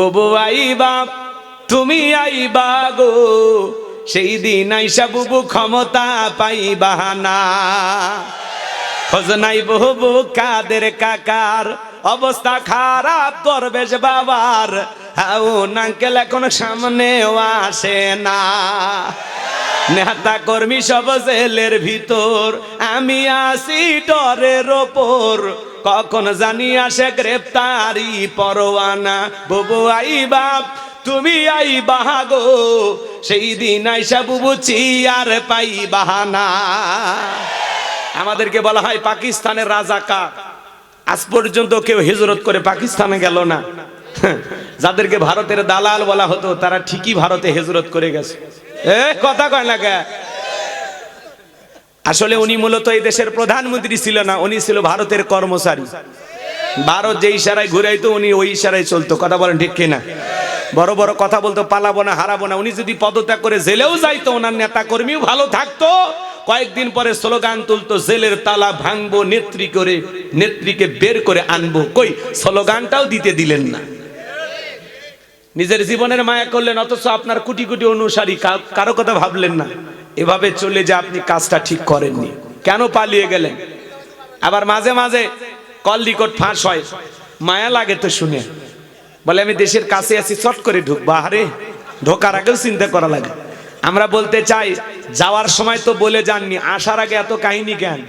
বুবু আইবা, তুমি আইবা গো। সেই দিন আইসা বুবু ক্ষমতা পাইবা না। খোঁজ নাই বহু কাদের কাকার, অবস্থা খারাপ করবেশ বাবার। হাউ নাঙ্কেল এখন সামনেও আসে না। নেতা কর্মী সব জেলের ভিতর, আমি আসি ডরের ওপর। কখন জানি আসে গ্রেপ্তারি পরোয়ানা। বুবু আই বাপ, তুমি আই বাহাগো। সেই দিন আইসা বুবু চিয়ার পাই বাহানা। আমাদেরকে বলা হয় পাকিস্তানের রাজাকা আজ পর্যন্ত কেউ হিজরত করে পাকিস্তানে গেল না। যাদেরকে ভারতের দালাল বলা হতো, তারা ঠিকই ভারতে হিজরত করে গেছে। এ, কথা কয় না আসলে উনি মূলত এই দেশের প্রধানমন্ত্রী ছিল না, উনি ছিল ভারতের কর্মচারী। ভারত যে ইশারায় ঘুরাইতো, উনি ওই ইশারায় চলতো। কথা বলেন ঠিক কিনা? বড় বড় কথা বলতো, পালাবো না, হারাবো না। উনি যদি পদত্যাগ করে জেলেও যাইতো, ওনার নেতা কর্মীও ভালো থাকতো। কয়েকদিন পরে স্লোগান তুলতো, জেলের তালা ভাঙবো, নেত্রী করে, নেত্রীকে বের করে আনব। কই, স্লোগানটাও দিতে দিলেন না। নিজের জীবনের মায়া করলেন, অথচ আপনার কোটি কোটি অনুসারী কারও কথা ভাবলেন না। এভাবে চলে যে আপনি কাজটা ঠিক করেননি। কেন পালিয়ে গেলেন? আবার মাঝে মাঝে কল লিকট ফাঁস হয়। মায়া লাগে তো শুনে। বলে, আমি দেশের কাছে আছি, চট করে ঢুকবো। আরে, ঢোকার আগেও চিন্তা করা লাগে। আমরা বলতে চাই, যাওয়ার সময় তো বলে যাননি, আসার আগে এত কাহিনী জ্ঞান।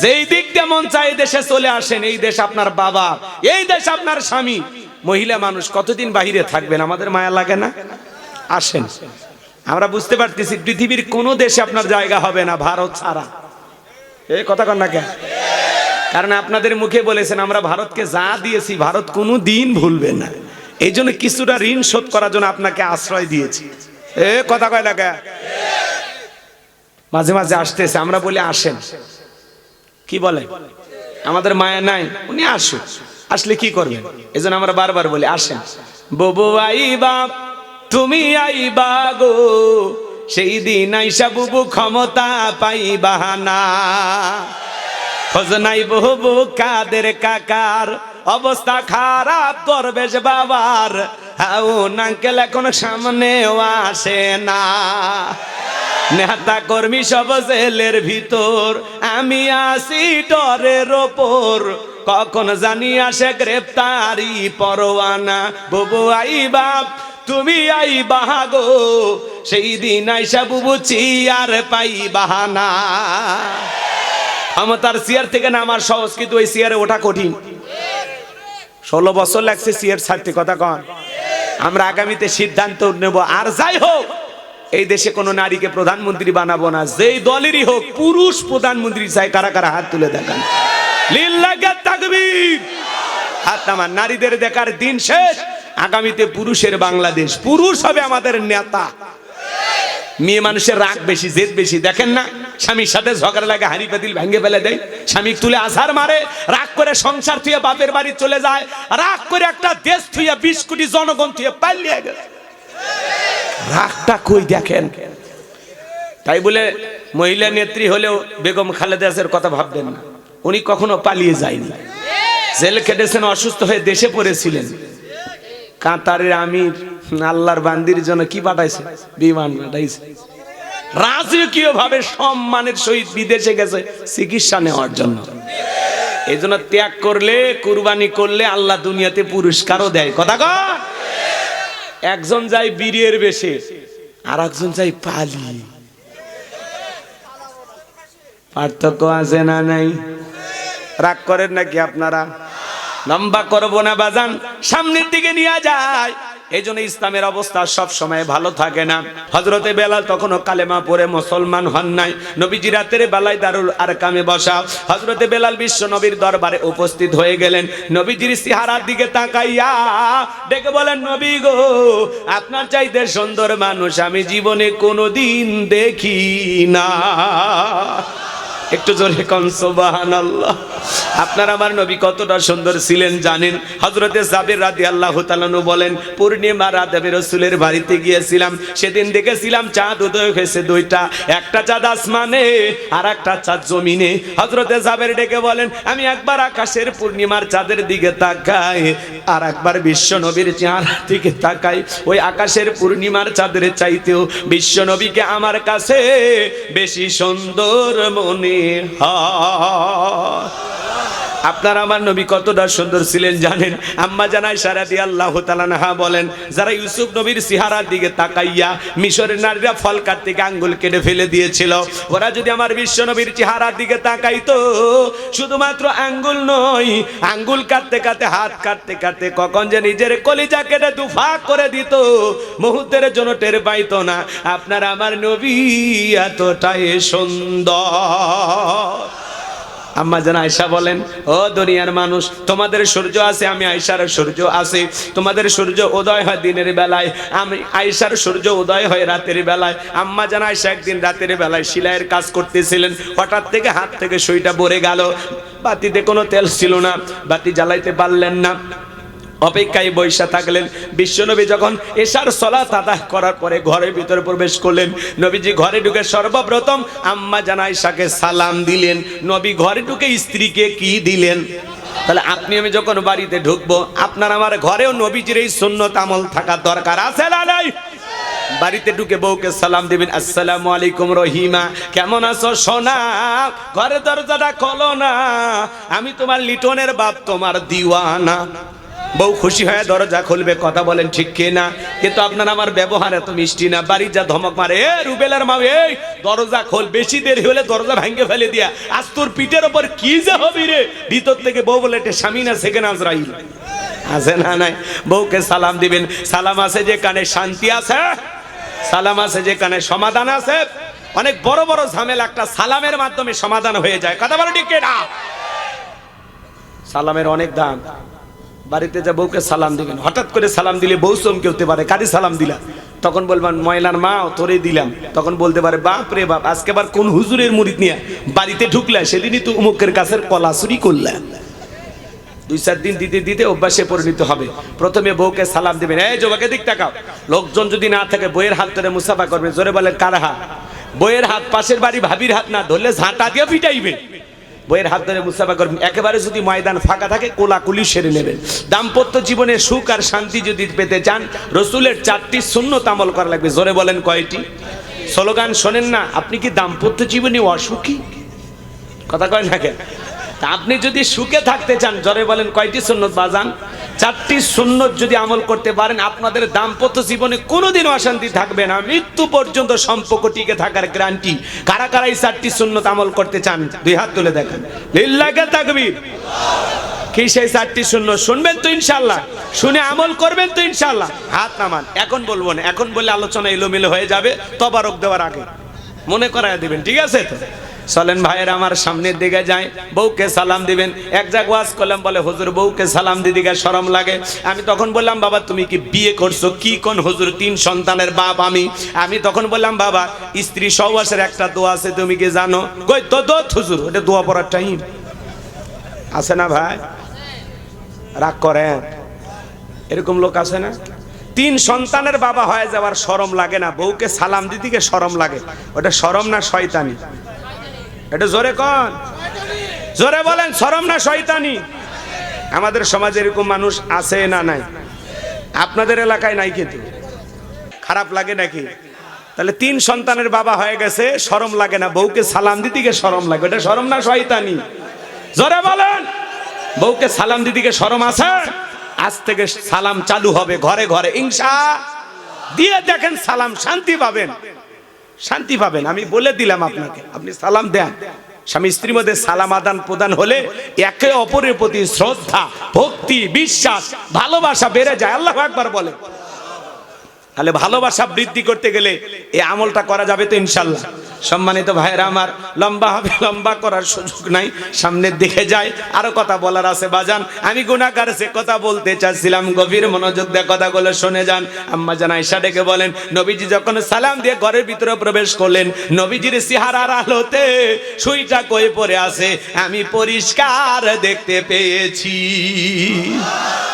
যেই দিক যেমন চাই দেশে চলে আসেন। এই দেশ আপনার বাবা, এই দেশ আপনার স্বামী। মহিলা মানুষ কতদিন বাহিরে থাকবেন? আমাদের মায়া লাগে না? আসেন। আমরা বুঝতে পারতেছি, পৃথিবীর কোন দেশে আপনার জায়গা হবে না, ভারত ছাড়া। এই কথা কন না কেন? কারণ আপনাদের মুখে বলেছেন, আমরা ভারতকে যা দিয়েছি, ভারত কোনো দিন ভুলবে না। এই জন্য কিছুটা ঋণ শোধ করার জন্য আপনাকে আশ্রয় দিয়েছি। এ কথা কয় না কেন? মাঝে মাঝে আসতেছে, আমরা বলি, আসেন। কি বলে আমাদের মায়া নাই, উনি আসুক। আসলে কি করবেন? এই জন্য আমরা বারবার বলি, আসেন। ববু আইবা, তুমি আইবা গো, সেই দিন আইসা বুবু ক্ষমতা পাইবা না। খোঁজ নাই বহু কাদের কাকার, অবস্থা খারাপ দরবেশ বাবার। হাউ নাঙ্কেল এখন সামনেও আসে না। নেতা কর্মী সব জেলের ভিতর, আমি আসি ডরের ওপর। কখন জানি আসে গ্রেপ্তারি পরোয়ানা। বুবু আই বাপ, তুমি আই বাহাগো। সেই দিন আইসা বুবু চিয়ার পাই বাহানা। ক্ষমতার চেয়ার থেকে না, আমার সহজ কিন্তু ওই চেয়ারে ওঠা কঠিন। ষোলো বছর লাগছে চেয়ার ছাড়তে, কথা কন। আমরা আগামীতে সিদ্ধান্ত নেব। আর যাই হোক এই দেশে কোনো নারীকে প্রধানমন্ত্রী বানাবো না। যেই দলেরই হোক, পুরুষ প্রধানমন্ত্রী চাই, কারা কারা হাত তুলে দেখান। হাত নারীদের দেখার দিন শেষ। আগামীতে পুরুষের বাংলাদেশ। পুরুষ হবে আমাদের নেতা। মেয়ে মানুষের রাগ বেশি, জেদ বেশি। দেখেন না, স্বামীর সাথে ঝগড়া লাগে, হাড়ি পাতিল ভেঙে ফেলে দেয়। স্বামী তুলে আছার মারে, রাগ করে সংসার থুয়ে বাপের বাড়ি চলে যায়। রাগ করে একটা দেশ থুয়ে বিশ কোটি জনগণ থুয়ে পালিয়ে গেছে। রাগটা কই দেখেন? তাই বলে মহিলা নেত্রী হলেও বেগম খালেদাসের কথা ভাববেন না। উনি কখনো পালিয়ে যায়নি। জেল কেটেছেন অসুস্থ হয়ে দেশে পড়েছিলেন। কাতারের আমির, আল্লাহর বান্দির জন্য কি পাঠাইছে? বিমান পাঠাইছে। রাজকীয় ভাবে সম্মানের সহিত বিদেশে গেছে, চিকিৎসা নেওয়ার জন্য। এই জন্য ত্যাগ করলে, কুরবানি করলে আল্লাহ দুনিয়াতে পুরস্কারও দেয়। কথা কর একজন যায় বীরের বেশে আর একজন যায় পালি। পার্থক্য আছে না নাই? রাগ করেন নাকি আপনারা? লম্বা করব না বাজান, সামনের দিকে নিয়ে যায়। এই জন্য ইসলামের অবস্থা সব সময় ভালো থাকে না। হজরতে বেলাল তখনও কালেমা পরে মুসলমান হন নাই। নবীজি রাতের বেলায় দারুল আর কামে বসা। হজরতে বেলাল বিশ্ব নবীর দরবারে উপস্থিত হয়ে গেলেন। নবীজির সিহারার দিকে তাকাইয়া ডেকে বলেন, নবী গো, আপনার চাইতে সুন্দর মানুষ আমি জীবনে কোনোদিন দেখি না। একটু জোরে কন, সুবহানাল্লাহ। আপনার আমার নবী কতটা সুন্দর ছিলেন জানেন? হজরতে জাবির রাদি আল্লাহ তালানু বলেন, পূর্ণিমা রাতে রসুলের বাড়িতে গিয়েছিলাম। সেদিন দেখেছিলাম চাঁদ উদয় হয়েছে দুইটা। একটা চাঁদ আসমানে আর একটা চাঁদ জমিনে। হজরতে জাবের ডেকে বলেন, আমি একবার আকাশের পূর্ণিমার চাঁদের দিকে তাকাই, আর একবার বিশ্ব নবীর চেহারা দিকে তাকাই। ওই আকাশের পূর্ণিমার চাঁদের চাইতেও বিশ্ব নবীকে আমার কাছে বেশি সুন্দর মনে হয়। আপনার আমার নবী কতটা সুন্দর ছিলেন জানেন? আম্মা জানাই সারা দিয়ে আল্লাহ তালানহা বলেন, যারা ইউসুফ নবীর সিহারার দিকে তাকাইয়া মিশরের নারীরা ফল কাটতে আঙ্গুল কেটে ফেলে দিয়েছিল, ওরা যদি আমার বিশ্ব নবীর চেহারার দিকে তাকাইতো, শুধুমাত্র আঙ্গুল নয়, আঙ্গুল কাটতে কাটতে, হাত কাটতে কাটতে কখন যে নিজের কলিজা কেটে দুফা করে দিত, মুহূর্তের জন্য টের পাইতো না। আপনার আমার নবী এতটাই সুন্দর। আম্মা যেন আয়সা বলেন, ও দুনিয়ার মানুষ, তোমাদের সূর্য আছে, আমি আয়সার সূর্য আছে। তোমাদের সূর্য উদয় হয় দিনের বেলায়, আমি আয়সার সূর্য উদয় হয় রাতের বেলায়। আম্মা যেন আয়সা একদিন রাতের বেলায় সিলাইয়ের কাজ করতেছিলেন, হঠাৎ থেকে হাত থেকে সুইটা পড়ে গেল। বাতিতে কোনো তেল ছিল না, বাতি জ্বালাইতে পারলেন না। অপেক্ষায় বৈশা থাকলেন। বিশ্বনবী যখন এশার সলা আদায় করার পরে ঘরের ভিতরে প্রবেশ করলেন, নবীজি ঘরে ঢুকে সর্বপ্রথম আম্মা জানাইশাকে সালাম দিলেন। নবী ঘরে ঢুকে স্ত্রীকে কি দিলেন? তাহলে আপনি, আমি যখন বাড়িতে ঢুকবো, আপনার আমার ঘরেও নবীজির এই সুন্নত আমল থাকার দরকার আছে না নাই? বাড়িতে ঢুকে বউকে সালাম দিবেন, আসসালামু আলাইকুম রহিমা, কেমন আছো সোনা? ঘরে দরজাটা খোলো না, আমি তোমার লিটনের বাপ, তোমার দিওয়ানা। বউ খুশি হয়ে দরজা খুলবে, কথা বলেন ঠিক কে না কিন্তু আপনার আমার ব্যবহার এত মিষ্টি না। বাড়ি যা ধমক মারে, এ রুবেলার মা, এই দরজা খোল, বেশি দেরি হলে দরজা ভেঙে ফেলে দিয়া। আজ তোর পিঠের ওপর কি যে হবি রে? ভিতর থেকে বউ বলে, এটা স্বামী না সেকেন্ড আজরাইল? আছে না, নাই। বউকে সালাম দিবেন। সালাম আছে যে কানে শান্তি আছে, সালাম আছে যে কানে সমাধান আছে। অনেক বড় বড় ঝামেলা, একটা সালামের মাধ্যমে সমাধান হয়ে যায়। কথা বলো ঠিক না সালামের অনেক দাম। বাড়িতে যা বউকে সালাম দিবেন হঠাৎ করে সালাম দিলে বউ চমকে হতে পারে, কারি সালাম দিলা? তখন বলবেন ময়লার মা তোরে দিলাম। তখন বলতে পারে, বাপ রে বাপ, আজকে আবার কোন হুজুরের মুরিদ নিয়ে বাড়িতে ঢুকলে? সেদিনই তো উমুকের কাছের কলা চুরি করলে। দুই, চার দিন দিতে দিতে অভ্যাসে পরিণত হবে। প্রথমে বউকে সালাম দিবেন, এই জবাকে দিক তাকাও। লোকজন যদি না থাকে বইয়ের হাত ধরে মুসাফা করবে। জোরে বলেন, কার বইয়ের হাত পাশের বাড়ি ভাবির হাত না, ধরলে ঝাঁটা দিয়ে পিটাইবে। বইয়ের হাত ধরে মুস্তাফা করবেন একেবারে যদি ময়দান ফাঁকা থাকে, কোলাকুলি সেরে নেবেন। দাম্পত্য জীবনে সুখ আর শান্তি যদি পেতে চান, রসুলের চারটি শূন্য তামল করা লাগবে। জোরে বলেন কয়টি? স্লোগান শোনেন না, আপনি কি দাম্পত্য জীবনে অসুখী? কথা কয় না কেন? আপনি যদি সুখে থাকতে চান জ্বরে বলেন কয়টি সুন্নত বাজান? চারটি সুন্নত যদি আমল করতে পারেন, আপনাদের দাম্পত্য জীবনে কোনোদিন অশান্তি থাকবে না। মৃত্যু পর্যন্ত সম্পর্ক টিকে থাকার গ্যারান্টি কারা কারা এই চারটি সুন্নত আমল করতে চান? দুই হাত তুলে দেখেন। লিল্লাকে তাকবীর। কি সেই চারটি শূন্য শুনবেন তো ইনশাল্লাহ শুনে আমল করবেন তো ইনশাল্লাহ হাত নামান। এখন বলব না। এখন বললে আলোচনা এলোমেলো হয়ে যাবে। তবারক দেওয়ার আগে। মনে করায় দিবেন। ঠিক আছে তো? চলেন ভাইয়ের, আমার সামনের দিকে যায় বউকে সালাম দিবেন। এক জায়গা ওয়াজ করলাম, বলে, হুজুর, বউকে সালাম দিদিকে সরম লাগে। আমি তখন বললাম, বাবা, তুমি কি বিয়ে করছ? কি কোন হুজুর? তিন সন্তানের বাপ আমি। আমি তখন বললাম, বাবা, স্ত্রী সহবাসের একটা দোয়া আছে, তুমি কি জানো? কই, তো দোত হুজুর, ওটা দোয়া পড়ার টাইম। আছে না ভাই? রাগ করেন। এরকম লোক আছে না? তিন সন্তানের বাবা হয়ে যাওয়ার শরম লাগে না। বউকে সালাম দিদিকে শরম লাগে। ওটা শরম না শয়তানি? এটা জোরে কন। জোরে বলেন, শরম না শয়তানি? আমাদের সমাজে এরকম মানুষ আছে না নাই? আপনাদের এলাকায় নাই কিন্তু। খারাপ লাগে নাকি? তাহলে তিন সন্তানের বাবা হয়ে গেছে, শরম লাগে না। বউকে সালাম দিদিকে শরম লাগে। এটা শরম না শয়তানি? জোরে বলেন, বউকে সালাম দিদিকে শরম আছে? আজ থেকে সালাম চালু হবে ঘরে ঘরে। ইনসা দিয়ে দেখেন সালাম শান্তি পাবেন। শান্তি পাবেন, আমি বলে দিলাম আপনাকে। আপনি সালাম দেন। স্বামী স্ত্রীর মধ্যে সালাম আদান প্রদান হলে একে অপরের প্রতি শ্রদ্ধা, ভক্তি, বিশ্বাস, ভালোবাসা বেড়ে যায়। আল্লাহ একবার বলে তাহলে ভালোবাসা বৃদ্ধি করতে গেলে এই আমলটা করা যাবে তো ইনশাল্লাহ। সম্মানিত ভাইয়েরা আমার, লম্বা হবে, লম্বা করার সুযোগ নাই। সামনের দিকে যায় আরও কথা বলার আছে, বাজান। আমি গুণাকার সে কথা বলতে চাচ্ছিলাম, গভীর মনোযোগ দিয়ে কথাগুলো শুনে যান। আম্মা জান আয়সা ডেকে বলেন, নবীজি যখন সালাম দিয়ে ঘরের ভিতরে প্রবেশ করলেন, নবীজির সিহারার আলোতে সুইটা কয়ে পড়ে আছে, আমি পরিষ্কার দেখতে পেয়েছি।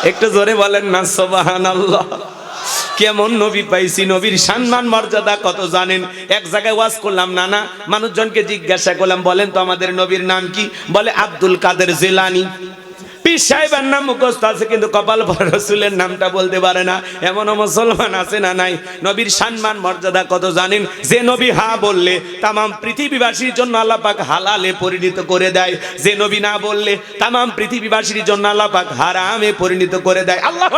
একটু জোরে বলেন না সোবাহান আল্লাহ কেমন নবী পাইছি? নবীর সম্মান, মর্যাদা কত জানেন? এক জায়গায় ওয়াজ করলাম না না মানুষজনকে জিজ্ঞাসা করলাম, বলেন তো আমাদের নবীর নাম কি? বলে, আব্দুল কাদের জেলানি। কপাল নামটা বলতে পারে না। মুসলমান আছে না নাই? নবীর মর্যাদা কত জানেন? যে নবী হা বললে, তামাম পৃথিবীবাসীর আল্লাহ পাক হালালে পরিণত করে দেয়। যে নবী না বললে, তামাম পৃথিবীবাসীর আল্লাহ পাক হারামে পরিণত করে দেয়। আল্লাহ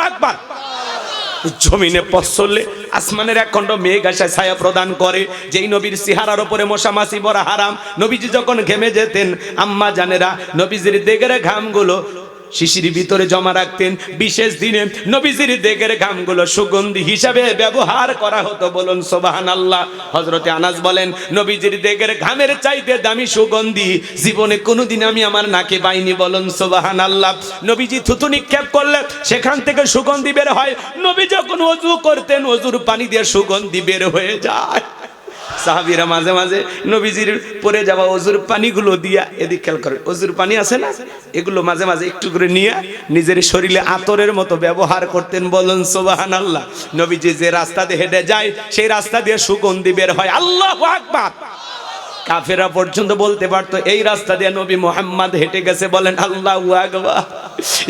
জমিনে পশলে আসমানের এক খণ্ড মেঘ আসে ছায়া প্রদান করে। যেই নবীর সিহারার উপরে মশা মাছি বড় হারাম। নবীজি যখন ঘেমে যেতেন, আম্মা জানেরা, নবীজির দেগের ঘামগুলো শিশির ভিতরে জমা রাখতেন। বিশেষ দিনে নবীজির দেগের ঘামগুলো সুগন্ধি হিসাবে ব্যবহার করা হতো বলুন সোবাহান আল্লাহ হজরতে আনাস বলেন, নবীজির দেগের ঘামের চাইতে দামি সুগন্ধি জীবনে কোনোদিন আমি আমার নাকে পাইনি বলুন সোবাহান আল্লাহ নবীজি থুতু নিক্ষেপ করলে সেখান থেকে সুগন্ধি বের হয়। নবী যখন অজু করতেন, অজুর পানি দিয়ে সুগন্ধি বের হয়ে যায়। সাহাবিরা মাঝে মাঝে নবীজির পরে যাওয়া অজুর পানিগুলো দিয়া এদিক খেয়াল করে অজুর পানি আছে না? এগুলো মাঝে মাঝে একটু করে নিয়ে নিজের শরীরে আতরের মতো ব্যবহার করতেন বলুন সোবাহান আল্লাহ নবীজি যে রাস্তা দিয়ে হেঁটে যায়, সেই রাস্তা দিয়ে সুগন্ধি বের হয়। আল্লাহ আকবার! কাফেরা পর্যন্ত বলতে পারতো, এই রাস্তা দিয়ে নবী মোহাম্মদ হেঁটে গেছে বলেন, আল্লাহ আকবার।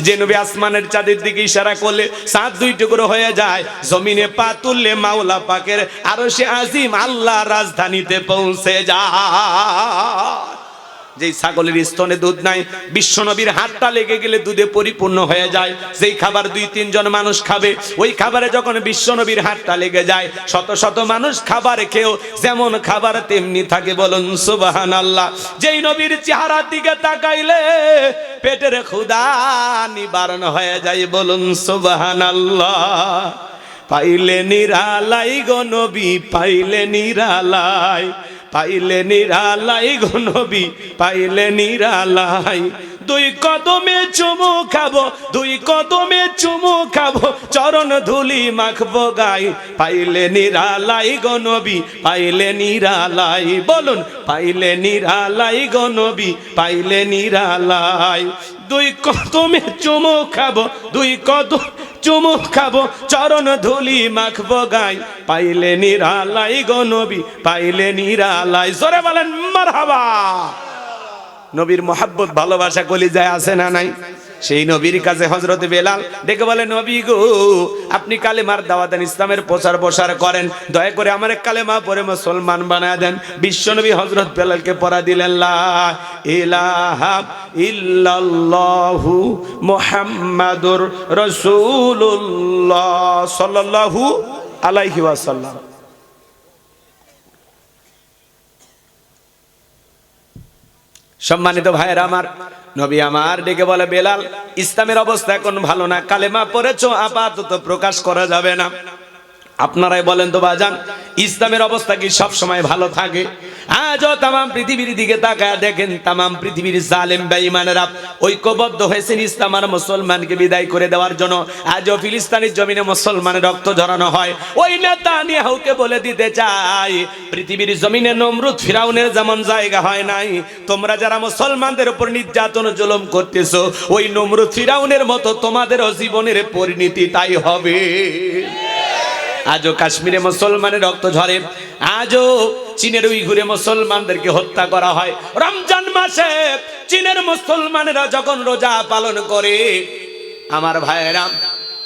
যে নবী আসমানের চাঁদের দিকে ইশারা করলে সাত দুই টুকরো হয়ে যায়, জমিনে পা তুললে মাওলা পাকের আরও সে আজিম আল্লাহ রাজধানীতে পৌঁছে যায়। যেই ছাগলের স্তনে দুধ নাই বিশ্বনবীর হাতটা লেগে গেলে দুধে পরিপূর্ণ হয়ে যায়। যেই খাবার দুই, তিনজন মানুষ খাবে, ওই খাবারে যখন বিশ্বনবীর হাতটা লেগে যায়, শত শত মানুষ খাবার খেয়েও যেমন খাবার তেমনি থাকে বলুন সুবাহান আল্লাহ যেই নবীর চেহারার দিকে তাকাইলে পেটের ক্ষুদা নিবারণ হয়ে যায় বলুন সুবাহান আল্লাহ পাইলে নিরালাই গো নবী, পাইলে নিরালাই। পাইলে নিরালাই গো নবী, পাইলে নিরালাই। দুই কদমে চুমু খাব, দুই কদমে চুমু খাব, চরণ ধুলি মাখবো গাই পাইলে নিরালাই গো নবী, পাইলে নিরালাই। বলুন, পাইলে নিরালাই গো নবী, পাইলে নিরালাই। দুই কদমে চুমু খাব, দুই কদম চুমু খাব, চরণ ধুলি মাখবো গাই। পাইলে নিরালাই গো নবী, পাইলে নিরালাই। জোরে বলেন, মারহাবা। নবীর মোহাব্বত, ভালোবাসা কলি যায় আছে না নাই? সেই নবীর কাছে হজরত বেলাল ডেকে বলে, নবী গো, আপনি কালেমার দাওয়াত দেন ইসলামের প্রচার প্রসার করেন। দয়া করে আমার কালেমা পরে মুসলমান বানায় দেন। বিশ্ব নবী হজরত বেলালকে পড়া দিলেন ইলাহা ইল্লাল্লাহু মুহাম্মাদুর রাসূলুল্লাহ সাল্লাল্লাহু আলাইহি ওয়াসাল্লাম। সম্মানিত ভাইয়ের আমার, নবী আমার ডেকে বলে, বেলাল, ইসলামের অবস্থা এখন ভালো না, কালেমা পড়েছ, আপাতত প্রকাশ করা যাবে না। আপনারাই বলেন তো বাজান ইসলামের অবস্থা কি সবসময় ভালো থাকে? আজও তামাম পৃথিবীর দিকে তাকায় দেখেন, তামাম পৃথিবীর জালেম বেঈমানেরা ঐক্যবদ্ধ হয়েছেন ইসলাম আর মুসলমানকে বিদায় করে দেওয়ার জন্য। আজও ফিলিস্তিনের জমিনে মুসলমানের রক্ত ঝরানো হয়। ওই নেতা নিয়াহুকে বলে দিতে চাই, পৃথিবীর জমিনে নমরুদ ফিরাউনের যেমন জায়গা হয় নাই, তোমরা যারা মুসলমানদের উপর নির্যাতন জুলুম করতেছো, ওই নমরুদ ফিরাউনের মতো তোমাদেরও জীবনের পরিণতি তাই হবে। আজও কাশ্মীরে মুসলমানের রক্ত ঝরে। আজও চীনের উইঘুরে মুসলমানদেরকে হত্যা করা হয়। রমজান মাসে চীনের মুসলমানেরা যখন রোজা পালন করে, আমার ভাইয়েরা,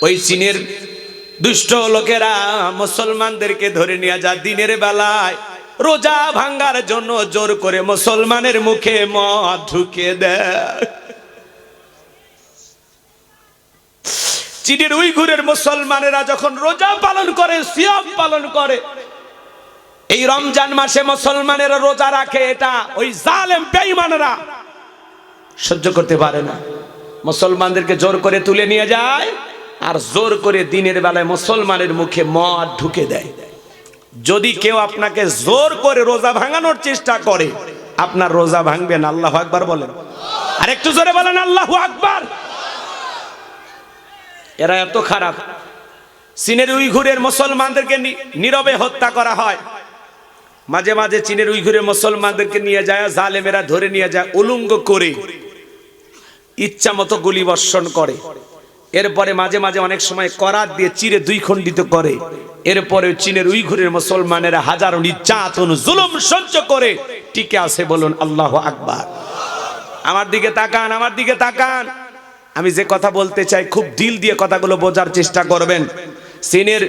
ওই চীনের দুষ্ট লোকেরা মুসলমানদেরকে ধরে নিয়ে যা দিনের বেলায়। রোজা ভাঙ্গার জন্য জোর করে মুসলমানের মুখে মদ ঢুকে দেয়। চীনের উইঘুরের মুসলমানেরা যখন রোজা পালন করে, সিয়াম পালন করে এই রমজান মাসে মুসলমানেরা রোজা রাখে এটা ওই জালেম বেঈমানেরা। সহ্য করতে পারে না। মুসলমানদেরকে জোর করে তুলে নিয়ে যায় আর জোর করে দিনের বেলায় মুসলমানের মুখে মদ ঢুকে দেয়। যদি কেউ আপনাকে জোর করে রোজা ভাঙানোর চেষ্টা করে, আপনার রোজা ভাঙবেন আল্লাহ আকবার বলেন। আর একটু জোরে বলেন, আল্লাহ আকবার। এরা এত খারাপ। চীনের উইঘুরের মুসলমানদেরকে নীরবে হত্যা করা হয়। মাঝে মাঝে চীনের উইঘুরের মুসলমানদেরকে নিয়ে যায়, জালেমেরা ধরে নিয়ে যায়, উলঙ্গ করে ইচ্ছা মতো গুলি বর্ষণ করে। এরপরে মাঝে মাঝে অনেক সময় করাত দিয়ে চিরে দুই খণ্ডিত করে। এরপরে চীনের উইঘুরের মুসলমানেরা হাজারো নির্যাতন, জুলুম সহ্য করে। টিকে আছে বলুন, আল্লাহ আকবার। আমার দিকে তাকান, আমার দিকে তাকান। আমি যে কথা বলতে চাই, খুব দিল দিয়ে কথাগুলো বোঝার চেষ্টা করবেন। চীনের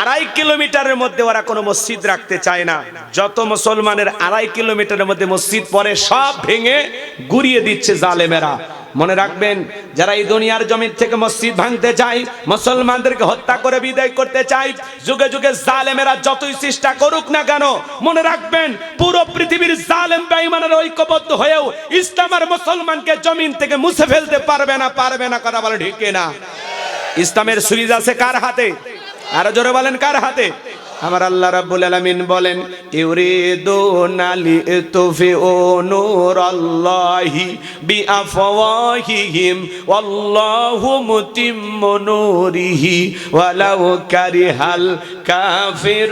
আড়াই কিলোমিটারের মধ্যে ওরা কোনো মসজিদ রাখতে চায় না। যত মুসলমানের আড়াই কিলোমিটারের মধ্যে মসজিদ পরে সব ভেঙে গুড়িয়ে দিচ্ছে জালেমেরা। মনে রাখবেন, যারা এই দুনিয়ার জমির থেকে মসজিদ ভাঙতে চায়, মুসলমানদেরকে হত্যা করে বিদায় করতে চায়, যুগে যুগে জালেমেরা যতই চেষ্টা করুক না কেন, মনে রাখবেন, পুরো পৃথিবীর জালেম বেঈমানের ঐক্যবদ্ধ হয়েও ইসলাম আর মুসলমানকে জমিন থেকে মুছে ফেলতে পারবে না পারবে না, কথা বলে ঠিক না ইসলামের সুইজ আছে কার হাতে? আরও জোরে বলেন, কার হাতে? আমার আল্লাহ রাব্বুল আলামিন বলেন, ইউরিদুনা লিতুফিউ নূরাল্লাহি বিআফওয়াহিহিম, ওয়াল্লাহু মুতিম্মু নূরিহি, ওয়ালাউ কারিহাল কাফিরুন।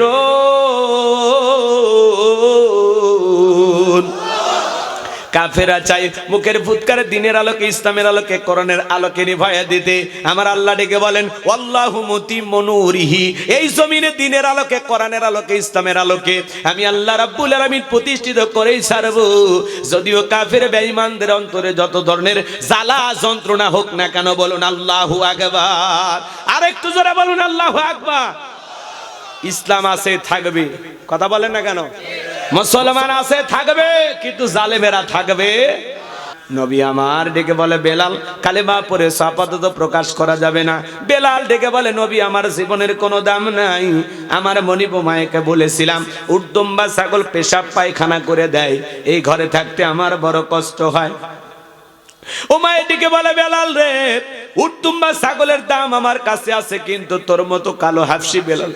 কাফেরা চাই মুখের ফুৎকারে দিনের আলোকে, ইসলামের আলোকে করণের আলোকে নিভাইয়া দিতে। আমার আল্লাহ ডেকে বলেন আল্লাহু মুতিম্মু নূরিহি। এই জমিনে দিনের আলোকে, কোরআনের আলোকে, ইসলামের আলোকে আমি আল্লাহ রাব্বুল আলামিন প্রতিষ্ঠিত করেই ছাড়ব। যদিও কাফের বেঈমানদের অন্তরে যত ধরনের জ্বালা যন্ত্রণা হোক না কেন, বলুন আল্লাহু আকবার। আর একটু জোরে বলুন আল্লাহু আকবার। ইসলাম আছে, থাকবে। কথা বলেন না কেন? মুসলমান আছে, থাকবে, কিন্তু জালেমেরা থাকবে। নবী আমার ডেকে বলে, বেলাল, কালেমা পরে আপাতত প্রকাশ করা যাবে না। বেলাল ডেকে বলে, নবী, আমার জীবনের কোনো দাম নাই। আমার মনিব মায়েকে বলেছিলাম, উর্দম বা ছাগল পেশাব পায়খানা করে দেয়, এই ঘরে থাকতে আমার বড় কষ্ট হয়। ও মায়ের দিকে বলে, বেলাল রে উত্তুম্বা ছাগলের দাম আমার কাছে আছে, কিন্তু তোর মতো কালো হাফসি বেলাল।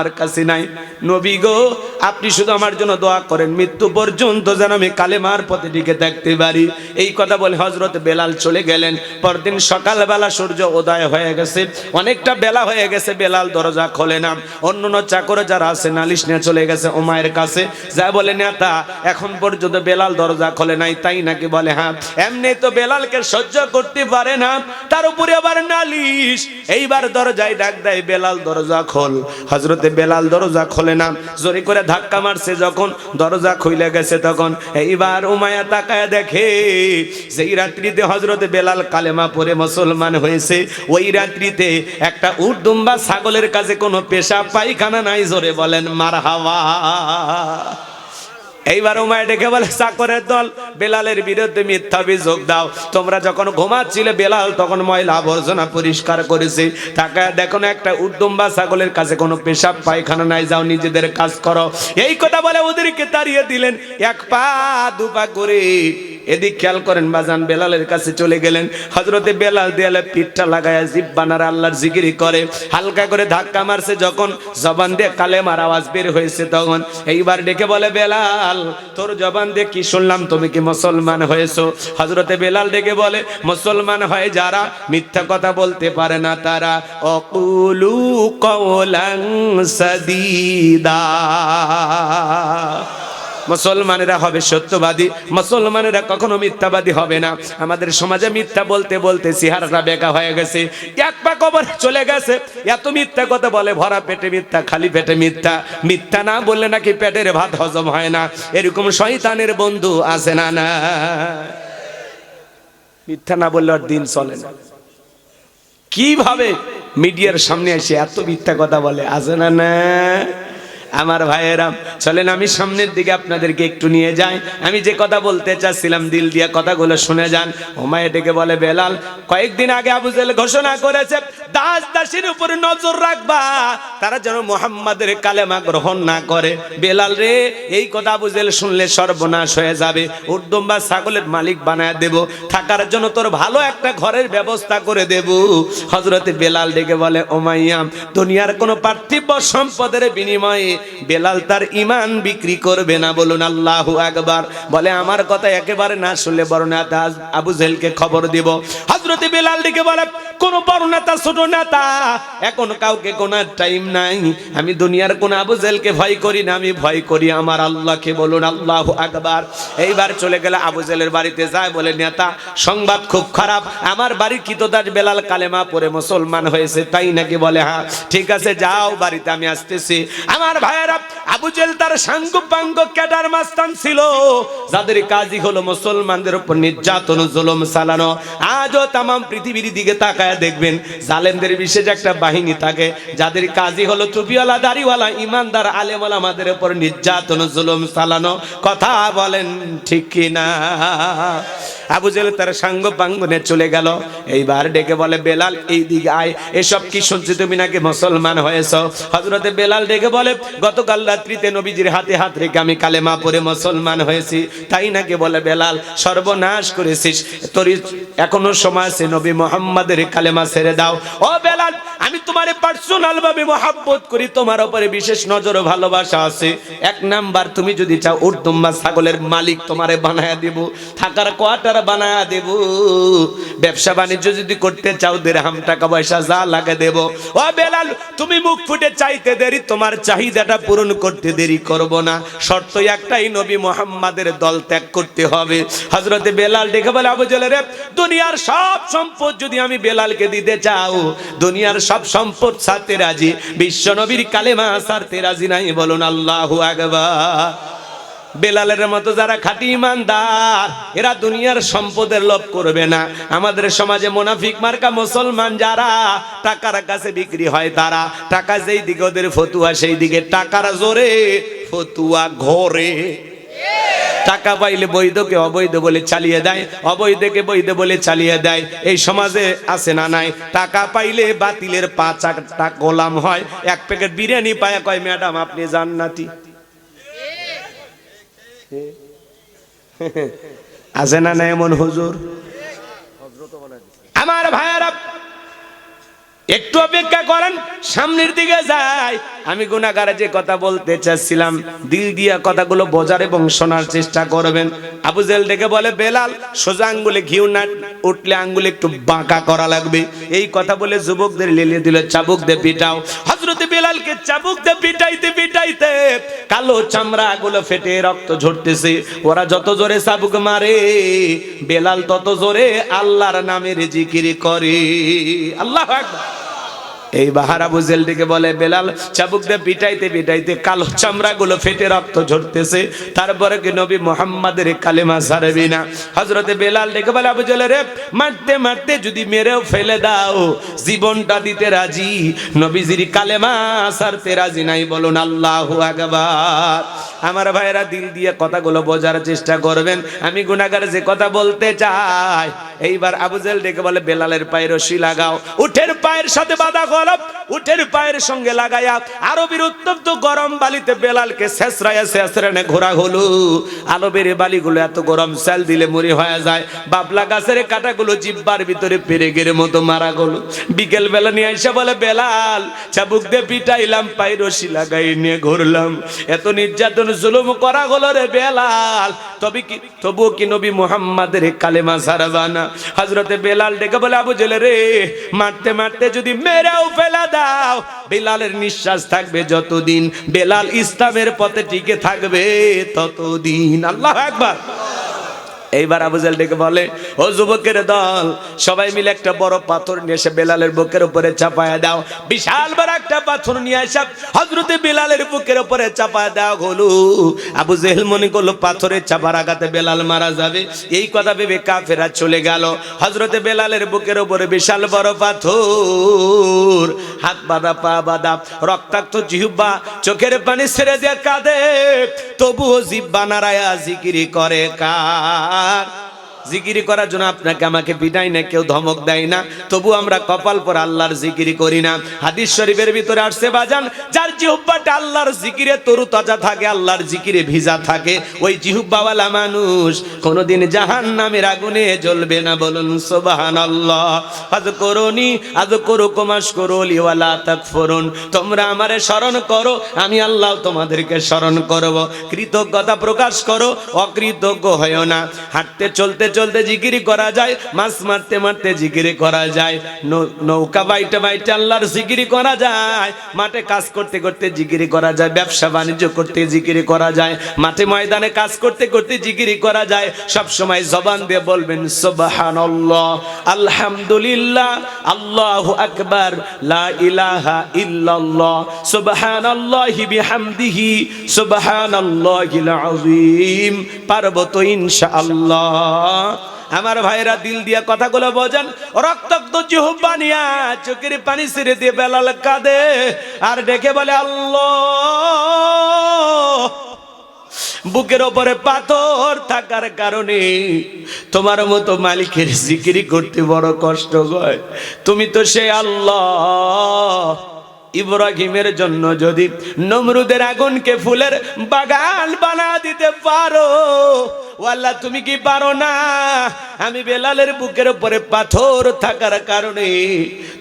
আমার কাছে নাই। নবী গো, আপনি শুধু আমার জন্য দোয়া করেন, মৃত্যু পর্যন্ত যেন আমি কালেমার পথে টিকে থাকতে পারি। এই কথা বলে হজরত বেলাল চলে গেলেন। পরদিন সকালবেলা সূর্য উদয় হয়ে গেছে। অনেকটা বেলা হয়ে গেছে, বেলাল দরজা খোলে না। অন্য অন্য চাকর যারা আছে, নালিশ নিয়ে চলে গেছে ওমায়ের কাছে। যা বলে, নেতা, এখন পর্যন্ত বেলাল দরজা খোলে নাই। তাই নাকি বলে হ্যাঁ এমনি তো বেলালকে সহ্য করতে পারে না। তার উপরে আবার নালিশ। এইবার দরজায় ডাক দেয়, বেলাল দরজা খোল। হজরতে বেলাল দরজা খোলে না। জোরে করে ধাক্কা মারছে যখন দরজা খুলে গেছে তখন। এইবার উমায়া তাকায় দেখে সেই রাত্রিতে হজরতে বেলাল কালেমা পরে মুসলমান হয়েছে, ওই রাত্রিতে একটা উর্দুম্বা ছাগলের কাছে কোনো পেশা পায়খানা নাই, জোরে বলেন মার হাওয়া এইবার উমায় ডেকে বলে, চাকরের দল, বেলালের বিরুদ্ধে মিথ্যা অভিযোগ দাও। তোমরা যখন ঘুমাচ্ছিলে, বেলাল তখন ময়লা আবর্জনা পরিষ্কার করেছে। তাকে দেখো না, একটা উদ্দম্বা ছাগলের কাছে কোনো পেশাব, পায়খানা নাই, যাও নিজেদের কাজ করো। এই কথা বলে ওদেরকে তাড়িয়ে দিলেন। এক পা, দু পা করে এদিক খেয়াল করেন বাজান বেলালের কাছে চলে গেলেন। হজরতে বেলাল দেয়ালে পিঠটা লাগায় জিব বানার আল্লাহর জিকিরি করে। হালকা করে ধাক্কা মারছে, যখন জবান দিয়ে কালেমার আওয়াজ বের হয়েছে তখন। এইবার ডেকে বলে, বেলাল, তোর জবান দিয়ে কি শুনলাম? তুমি কি মুসলমান হয়েছো? হজরতে বেলাল ডেকে বলে, মুসলমান হয় যারা মিথ্যা কথা বলতে পারে না, তারা অকুলু কওলাং সাদিদা। মুসলমানেরা হবে সত্যবাদী, মুসলমানেরা কখনো মিথ্যাবাদী হবে না। আমাদের সমাজে মিথ্যা বলতে বলতে চেহারাটা বেকা হয়ে গেছে। এক পা কবর চলে গেছে। এত মিথ্যা কথা বলে ভরা পেটে মিথ্যা, খালি পেটে মিথ্যা। মিথ্যা না বললে নাকি পেটের ভাত হজম হয় না। এরকম শয়তানের বন্ধু আছে না না। মিথ্যা না বললে আর দিন চলে না। কীভাবে মিডিয়ার সামনে এসে এত মিথ্যা কথা বলে? আছে না না? আমার ভাইয়েরা, চলেন আমি সামনের দিকে আপনাদেরকে একটু নিয়ে যাই। আমি যে কথা বলতে চাচ্ছিলাম, দিল দিয়া কথাগুলো শুনে যান। ওমায় ডেকে বলে বেলাল, কয়েকদিন আগে আবু জেল ঘোষণা করেছে দাস দাসের উপরে নজর রাখবা। তারা যেন মোহাম্মদের কালেমা গ্রহণ না করে। বেলাল রে, এই কথা বুঝেল শুনলে সর্বনাশ হয়ে যাবে। উর্দম বা ছাগলের মালিক বানায় দেব। থাকার জন্য তোর ভালো একটা ঘরের ব্যবস্থা করে দেব। হজরতে বেলাল ডেকে বলে ওমাইয়াম দুনিয়ার কোনো পার্থিব সম্পদের বিনিময়ে বেলাল তার ইমান বিক্রি করবে না। বলুন, আল্লাহ একবার বলে, আমার কথা একেবারে না শুনলে নেতা আবু জেলকে খবর দিব। হজরতে বেলাল ডেকে বলে কোন বড় নেতা, ছোট নেতা, এখন কাউকে কোন টাইম নাই। আমি দুনিয়ার কোন আবু জেলকে ভয় করি না, আমি ভয় করি আমার আল্লাহকে বলুন, আল্লাহ আকবার। এইবার চলে গেলে আবু জেলের বাড়িতে যায় বলে, নেতা, সংবাদ খুব খারাপ। আমার বাড়ির কিতদাস বেলাল কালেমা পরে মুসলমান হয়েছে, তাই নাকি বলে হ্যাঁ ঠিক আছে, যাও, বাড়িতে আমি আসতেছি। আমার ভাইয়েরা, আবু জেল তার সাঙ্গ ক্যাডার মাস্তান ছিল, যাদের কাজই হলো মুসলমানদের উপর নির্যাতন, জুলুম চালানো। আজও তাম পৃথিবীর দিকে তাকায় দেখবেন জালেমদের বিশেষ একটা বাহিনী থাকে, যাদের কাজই হলো টুপিওয়ালা দাড়িওয়ালা, ইমানদার, আলেমওয়ালা আমাদের উপর নির্যাতন, জুলুম চালানো। কথা বলেন ঠিক কি না আবু জেল তার সাঙ্গ পাঙ্গনে চলে গেল। এইবার ডেকে বলে, বেলাল, এই দিকে আয়। এসব কি শুনছি তুমি নাকি মুসলমান হয়েছ? হজরতে বেলাল ডেকে বলে, গতকাল রাত্রিতে নবীজির হাতে হাত রেখে আমি কালেমা পরে মুসলমান হয়েছি। তাই নাকি বলে, বেলাল, সর্বনাশ করেছিস। তোর এখনও সময় আছে, নবী মোহাম্মদের কালেমা ছেড়ে দাও। ও বেলাল আমি তোমারে পার্সোনাল ভাবে মহাব্বত করি, তোমার উপরে বিশেষ নজর ভালোবাসা আছে। এক নাম্বার, তুমি যদি চাও উর্দুম্বা ছাগলের মালিক তোমারে বানায়া দেব, থাকার কোয়ার্টার বানায়া দেব। ব্যবসা বাণিজ্য যদি করতে চাও, দেড়হাম টাকা পয়সা যা লাগে দেব। ও বেলাল, তুমি মুখ ফুটে চাইতে দেরি, তোমার চাহিদাটা পূরণ করতে দেরি করব না। শর্ত একটাই, নবী মোহাম্মদের দল ত্যাগ করতে হবে। হজরতে বেলাল ডেকে বলে, আবু জেলে রে দুনিয়ার সব সম্পদ যদি আমি বেলালকে দিতে চাও, দুনিয়ার সব সম্পদ ছাড়তে রাজি। বিশ্ব নবীর কালেমা ছাড়তে রাজি নাই, বলুন আল্লাহু বেলালের মতো যারা খাঁটি ইমানদার, এরা দুনিয়ার সম্পদের লোভ করবে না। আমাদের সমাজে মোনাফিক মার্কা মুসলমান যারা, টাকার কাছে বিক্রি হয় তারা। টাকা যেই দিকে ওদের ফতুয়া, সেই দিকে টাকার জোরে, ফতুয়া ঘরে। টাকা পাইলে বৈধকে অবৈধ বলে চালিয়ে দেয়, অবৈধকে বৈধ বলে চালিয়ে দেয়। এই সমাজে আছে না নাই? টাকা পাইলে বাতিলের পাঁচ গোলাম হয়। এক প্যাকেট বিরিয়ানি পায়, কয়, ম্যাডাম, আপনি জান্নাতি। আছে না না এমন হুজুর? আমার ভাইয়ারা একটু অপেক্ষা করেন, সামনের দিকে যাই। আমি গুনাগারে যে কথা বলতে চাচ্ছিলাম, দিল দিয়া কথাগুলো বোঝার এবং শোনার চেষ্টা করবেন। আবু জেল ডেকে বলে, বেলাল, সোজা আঙ্গুলে ঘিউ না, উঠলে আঙ্গুলে একটু বাঁকা করা লাগবে। এই কথা বলে যুবকদের লেলিয়ে দিল, চাবুক দে পিটাও। হজরতে বেলালকে চাবুক দে পিটাইতে পিটাইতে কালো চামড়া গুলো ফেটে রক্ত ঝরতেছে। ওরা যত জোরে চাবুক মারে, বেলাল তত জোরে আল্লাহর নামের জিকির করে। আল্লাহ আকবার। এই বাহারা বুঝেল ডেকে বলে, বেলাল চাবুক দিয়ে পিটাইতে পিটাইতে কালো চামড়া গুলো ফেটে রক্ত ঝরতেছে। তারপরে কি নবী মোহাম্মদের কালেমা সারবি না? হজরতে বেলাল ডেকে বলে, আবু জেলে রে, মারতে মারতে যদি মেরেও ফেলে দাও, জীবনটা দিতে রাজি? নবীজির কালেমা সারতে রাজি নাই বলুন আল্লাহ আকবার। আমার ভাইয়েরা, দিল দিয়ে কথাগুলো বোঝার চেষ্টা করবেন। আমি গুনাগার যে কথা বলতে চাই, এইবার আবুজেল ডেকে বলে, বেলালের পায়ের রশি লাগাও। উঠের পায়ের সাথে বাধা গলপ উঠের পায়ের সঙ্গে লাগাইয়া আরবির উত্তপ্ত গরম বালিতে বেলালকে শেষরায়া শেষরানে ঘোরা হলো আলবের বালিগুলো এত গরম সেল দিলে মুড়ি হয়ে যায়। বাবলা গাছের কাটাগুলো জিব্বার ভিতরে পেরেগের মতো মারা গেল। বিকেল বেলা নিয়ে এসে বলে, বেলাল, চাবুক দিয়ে পিটাইলাম, পায়ের রশি লাগাই নিয়ে ঘুরলাম। এত নির্যাতন, জুলুম করা হলো রে বেলাল। তবে কি, তবুও কি নবী মুহাম্মাদের কালেমা সারাবানা হজরতে বেলাল ডেকে বলে, আবু জেলে রে, মারতে মারতে যদি মেরেও ফেলা দাও। বেলালের নিঃশ্বাস থাকবে যতদিন। বেলাল ইসলামের পথে টিকে থাকবে ততদিন। আল্লাহ একবার এইবার আবুজাল ডেকে বলে, ও যুবকের দল, সবাই মিলে একটা বড় পাথর নিয়ে এসে বেলালের বুকের উপরে চাপায়া দাও। বিশাল বড় একটা পাথর নিয়ে এসে হজরতে বেলালের বুকের উপরে চাপায়া দাও হলো আবু জেহেল মনে করল পাথরের চাপার আঘাতে বেলাল মারা যাবে। এই কথা ভেবে কাফেরা চলে গেল। হজরতে বেলালের বুকের উপরে বিশাল বড় পাথর। হাত বাঁধা, পা বাঁধা, রক্তাক্ত জিহ্বা চোখের পানি ছেড়ে দিয়ে কাঁদে। তবুও জিব্বা নারায়া জিকিরি করে? কার জিকিরি করার জন্য আপনাকে আমাকে পিটাই না কেউ ধমক দেয় না। তবু আমরা কপাল পর আল্লাহর জিকিরি করি না। হাদিস শরীফের ভিতরে আসছে, বাজান, যার জিহুব্বাটা আল্লাহর জিকিরে তরু তাজা থাকে, আল্লাহর জিকিরে ভিজা থাকে। ওই জিহুব্বাওয়ালা মানুষ কোনোদিন জাহান নামের আগুনে জ্বলবে না, বলুন সোবাহান আল্লাহ আজ করুনি, আজ করো কমাস করো লিওয়ালা তাক ফরুন তোমরা আমারে স্মরণ করো, আমি আল্লাহ তোমাদেরকে স্মরণ করব। কৃতজ্ঞতা প্রকাশ করো, অকৃতজ্ঞ হয়েও না। হাঁটতে চলতে চলতে জিকিরি করা যায়, মাছ মারতে মারতে জিকিরি করা যায়। নৌকা বাইটে বাইটে আল্লাহর জিকিরি করা যায়। মাঠে কাজ করতে করতে জিকিরি করা যায়, ব্যবসা বাণিজ্য করতে জিকিরি করা যায়, মাঠে ময়দানে কাজ করতে করতে জিকিরি করা যায়। সব সময় জবান দিয়ে বলবেন, সুবহানাল্লাহ, আলহামদুলিল্লাহ, আল্লাহু আকবার, লা ইলাহা ইল্লাল্লাহ, সুবহানাল্লাহি বিহামদিহি, সুবহানাল্লাহিল আযীম পারব তো ইনশাআল্লাহ। আমার ভাইরা দিল দিয়া কথাগুলো বোঝেন। রক্তাক্ত জিহুব্বা নিয়া চোখের পানি ছেড়ে দিয়ে বেলাল কাঁদে আর ডেকে বলে, আল্লাহ, বুকের ওপরে পাথর থাকার কারণে তোমার মতো মালিকের জিকিরি করতে বড় কষ্ট হয়। তুমি তো সে আল্লাহ ইব্রাহিমের জন্য যদি নমরুদের আগুনকে ফুলের বাগান বানা দিতে পারো। ও আল্লাহ তুমি কি পারো না? আমি বেলালের বুকের উপরে পাথর থাকার কারণে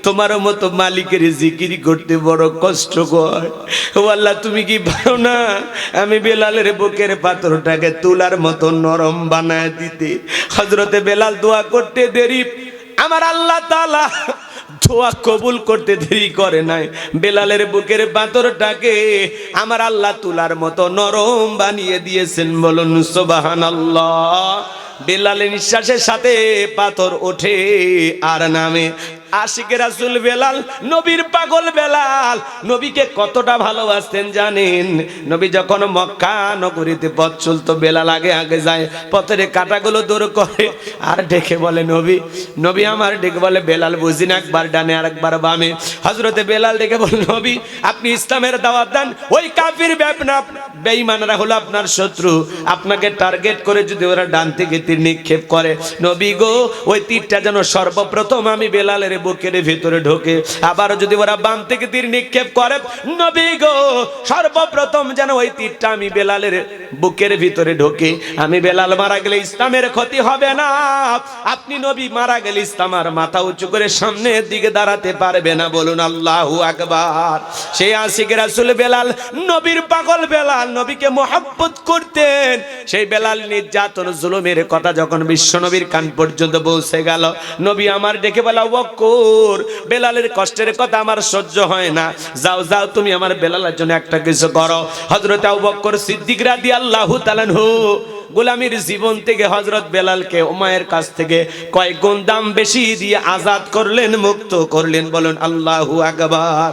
তোমার মতো মালিকের জিকিরি করতে বড় কষ্ট কর ও আল্লাহ তুমি কি পারো না? আমি বেলালের বুকের পাথরটাকে তুলার মতো নরম বানায় দিতে। হজরতে বেলাল দোয়া করতে দেরি। আমার আল্লাহ তালা দোয়া কবুল করতে দেরি করে নাই। বেলালের বুকের পাথরটাকে আমার আল্লাহ তুলার মতো নরম বানিয়ে দিয়েছেন বলুন সোবাহান আল্লাহ বেলালের নিঃশ্বাসের সাথে পাথর ওঠে আর নামে আশিকে রাসুল বেলাল, নবীর পাগল বেলাল। নবীকে কতটা ভালোবাসতেন জানেন? নবী যখন মক্কা নগরীতে পথ চলতো, বেলাল আগে আগে যায়, পথের কাটাগুলো দূর করে আর ডেকে বলে, নবী নবী আমার, ডেকে বলে, বেলাল বুঝি না, একবার ডানে আর একবার বামে। হজরতে বেলাল ডেকে বলে, নবী, আপনি ইসলামের দাওয়াত দেন, ওই কাফির ব্যাপনা বেঈমানরা হলো আপনার শত্রু। আপনাকে টার্গেট করে যদি ওরা ডান থেকে তীর নিক্ষেপ করে। নবী গো, ওই তীরটা যেন সর্বপ্রথম আমি বেলালের বুকের ভিতরে ঢোকে। আবার যদি ওরা বাম থেকে তীর নিক্ষেপ করে, নবী গো, সর্বপ্রথম যেন ওই তীরটা আমি বেলালের বুকের ভিতরে ঢোকে। আমি বেলাল মারা গেলে ইসলামের ক্ষতি হবে না। আপনি নবী মারা গেলে ইসলাম আর মাথা উঁচু করে সামনের দিকে দাঁড়াতে পারবে না। বলুন আল্লাহু আকবার। সেই আশিক রাসুল বেলাল, নবীর পাগল বেলাল, নবীকে মোহাব্বত করতেন। সেই বেলাল নির্যাতন, জুলুমের কথা যখন বিশ্ব নবীর কান পর্যন্ত পৌঁছে গেল, নবী আমার ডেকে বলা বক্কর বেলালের কষ্টের কথা আমার সহ্য হয় না। যাও যাও, তুমি আমার বেলালের জন্য একটা কিছু করো। হজরত আবু বক্কর সিদ্দিক রাদি আল্লাহু তালানহু গোলামীর জীবন থেকে হজরত বেলালকে ওমায়ের কাছ থেকে কয়েক গুণ দাম বেশি দিয়ে আজাদ করলেন, মুক্ত করলেন। বলেন, আল্লাহু আকবার।